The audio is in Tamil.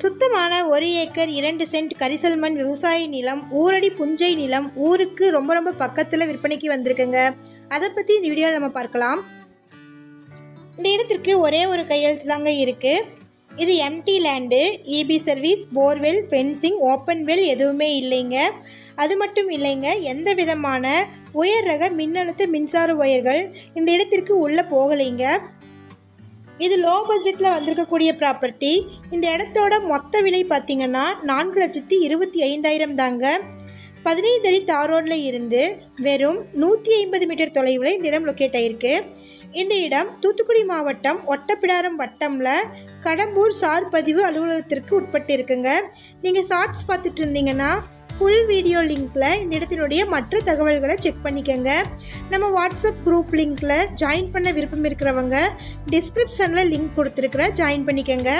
சுத்தமான ஒரு ஏக்கர் இரண்டு சென்ட் கரிசல் மண் விவசாய நிலம் ஊரடி புஞ்சை நிலம் ஊருக்கு ரொம்ப ரொம்ப பக்கத்தில் விற்பனைக்கு வந்திருக்குங்க. அதை பற்றி இந்த வீடியோவில் நம்ம பார்க்கலாம். இந்த இடத்திற்கு ஒரே ஒரு கையெழுத்து தாங்க இருக்குது இது empty land EB service borewell fencing open well எதுவுமே இல்லைங்க. அது மட்டும் இல்லைங்க எந்த விதமான உயர் ரக மின்னழுத்த மின்சார ஒயர்கள் இந்த இடத்திற்கு உள்ளே போகலைங்க. இது லோ பட்ஜெட்டில் வந்திருக்கக்கூடிய ப்ராப்பர்ட்டி இந்த இடத்தோட மொத்த விலை பார்த்திங்கன்னா நான்கு லட்சத்தி இருபத்தி ஐந்தாயிரம் தாங்க. பதினைந்து அடி தார் ரோடில் இருந்து வெறும் நூற்றி ஐம்பது மீட்டர் தொலைவில் இந்த இடம் லொக்கேட் ஆகிருக்கு இந்த இடம் தூத்துக்குடி மாவட்டம் ஒட்டப்பிடாரம் வட்டமில் கடம்பூர் சார் பதிவு அலுவலகத்திற்கு உட்பட்டு இருக்குங்க நீங்கள் ஷார்ட்ஸ் பார்த்துட்டு இருந்தீங்கன்னா ஃபுல் வீடியோ லிங்க்கில் இந்த இடத்தினுடைய மற்ற தகவல்களை செக் பண்ணிக்கோங்க. நம்ம வாட்ஸ்அப் குரூப் லிங்க்கில் ஜாயின் பண்ண விருப்பம் இருக்கிறவங்க டிஸ்கிரிப்ஷனில் லிங்க் கொடுத்துருக்குறேன் ஜாயின் பண்ணிக்கோங்க.